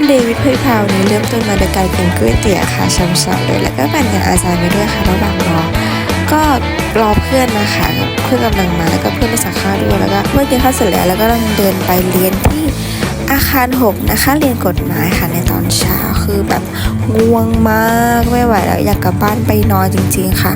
วันเดวิดเพยพาวนี้เริ่มต้นมาโดยการกินก๋วยเตี๋ยวค่ะช้ำๆเลยแล้วก็ปั่นงานอาจารย์ไปด้วยค่ะระหว่างรอก็รอเพื่อนนะคะเพื่อนกำลังมาแล้วก็เพื่อนไปสักข้าวด้วยแล้วก็เมื่อกินข้าวเสร็จแล้วแล้วก็กำลังเดินไปเรียนที่อาคารหกนะคะเรียนกฎหมายค่ะในตอนเช้าคือแบบง่วงมากไม่ไหวแล้วอยากกลับบ้านไปนอนจริง ๆ ค่ะ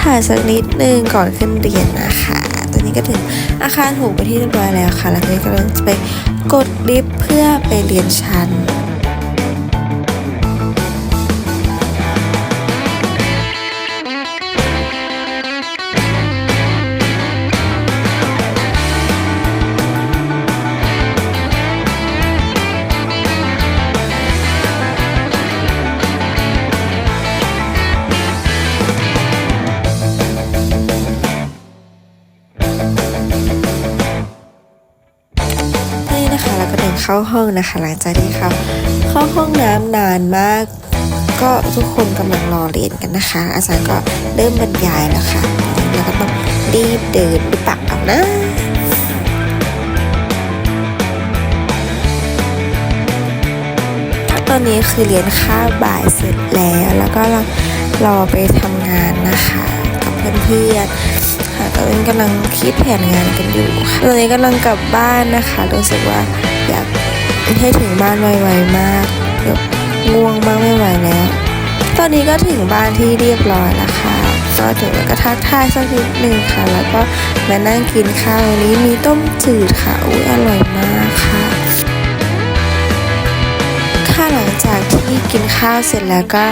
ถ่ายสักนิดนึงก่อนขึ้นเรียนนะคะ ตอนนี้ก็ถึงอาคารหูไปที่เรียบร้อยแล้วค่ะ แล้วก็กำลังจะไปกดลิฟต์เพื่อไปเรียนชั้น เข้าห้องนะคะ หลังจากที่เขาเข้าห้องน้ำนานมาก ก็ทุกคนกำลังรอเรียนกันนะคะ อาจารย์ก็เริ่มบรรยายแล้วค่ะแล้วก็ต้องรีบเดินไปปักเอานะตอนนี้คือเรียนค่าบบ่ายเสร็จแล้ว แล้วก็รอไปทำงานนะคะกับเพื่อนๆค่ะตอนนี้กำลังคิดแผนงานกันอยู่ค่ะตอนนี้กำลังกลับบ้านนะคะรู้สึกว่า อยากให้ถึงบ้านไวๆมากแบบง่วงมากไม่ไหวแล้ว ตอนนี้ก็ถึงบ้านที่เรียบร้อยแล้วค่ะก็ถึงแล้วก็ทักทายสักนิดหนึ่งค่ะ แล้วก็มานั่งกินข้าววันนี้มีต้มจืดค่ะอุ้ยอร่อยมากค่ะค่ะหลังจากที่กินข้าวเสร็จแล้วก็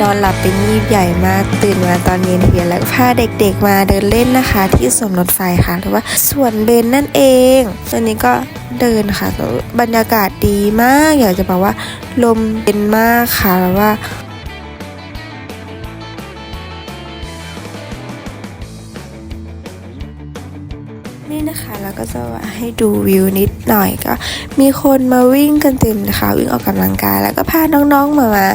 นอนหลับไปงีบใหญ่มาก ตื่นมาตอนเย็นเพียนแล้วพาเด็กๆมาเดินเล่นนะคะ ที่สวนรถไฟค่ะ หรือว่าสวนเบนนั่นเองตอนนี้ก็เดินค่ะ บรรยากาศดีมาก อยากจะบอกว่าลมเย็นมากค่ะแล้วว่า นี่นะคะแล้วก็จะให้ดูวิวนิดหน่อยก็ มีคนมาวิ่งกันเต็มนะคะ วิ่งออกกำลังกายแล้วก็พาน้องๆมามา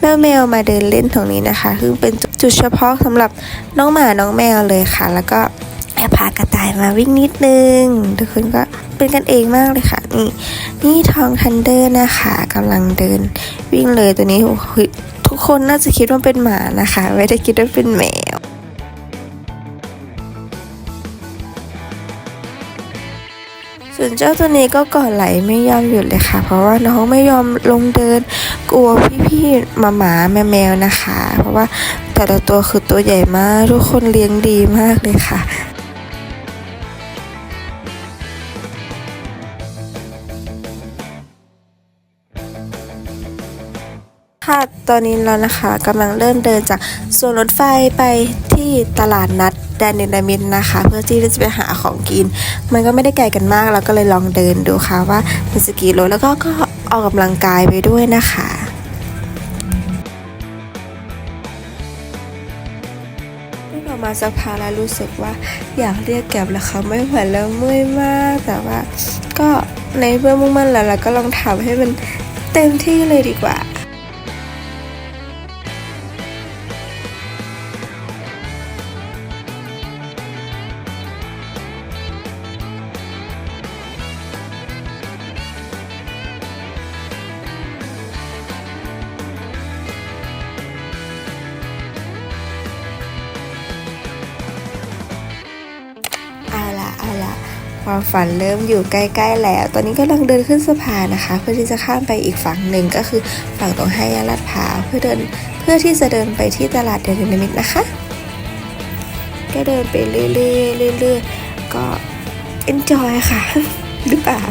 แมวแมวมาเดินเล่นตรงนี้นะคะซึ่งเป็นจุดเฉพาะสำหรับน้องหมาน้องแมวเลยค่ะ แล้วก็แอบพากระต่ายมาวิ่งนิดนึงทุกคนก็เป็นกันเองมากเลยค่ะ นี่นี่ทองทันเดอร์นะคะกำลังเดิน วิ่งเลยตัวนี้ทุกคนน่าจะคิดว่าเป็นหมานะคะ ไม่ได้คิดว่าเป็นแมว ส่วนเจ้าตัวนี้ก็ก่อไหลไม่ยอมหยุดเลยค่ะ เพราะว่าน้องไม่ยอมลงเดิน กลัวพี่ๆหมาหมาแมวแมวนะคะ เพราะว่าแต่ละตัวคือตัวใหญ่มาก ทุกคนเลี้ยงดีมากเลยค่ะ ค่ะตอนนี้เรานะคะกำลังเริ่มเดินจากสวนรถไฟไปที่ตลาดนัดแดนเนลามินนะคะ เพื่อที่จะไปหาของกิน มันก็ไม่ได้ไกลกันมากเราก็เลยลองเดินดูค่ะว่าเป็นสกี่โลแล้วก็ก็ออกกำลังกายไปด้วยนะคะออกมาสักพักแล้วรู้สึกว่าอยากเรียกแก็บแล้วค่ะไม่ไหวแล้วเมื่อยมาก แต่ว่าก็ในเพื่อมุ่งมั่นแล้วเราก็ลองทำให้มันเต็มที่เลยดีกว่า ความฝันเริ่มอยู่ใกล้ๆแล้ว ตอนนี้กำลังเดินขึ้นสะพานนะคะ เพื่อที่จะข้ามไปอีกฝั่งหนึ่งก็คือฝั่งตรงให้ยาลาดพร้าวเพื่อเดินเพื่อที่จะเดินไปที่ตลาดเดลิมิตนะคะ ก็เดินไปเรื่อยๆเรื่อยๆก็ enjoy ค่ะ หรือเปล่า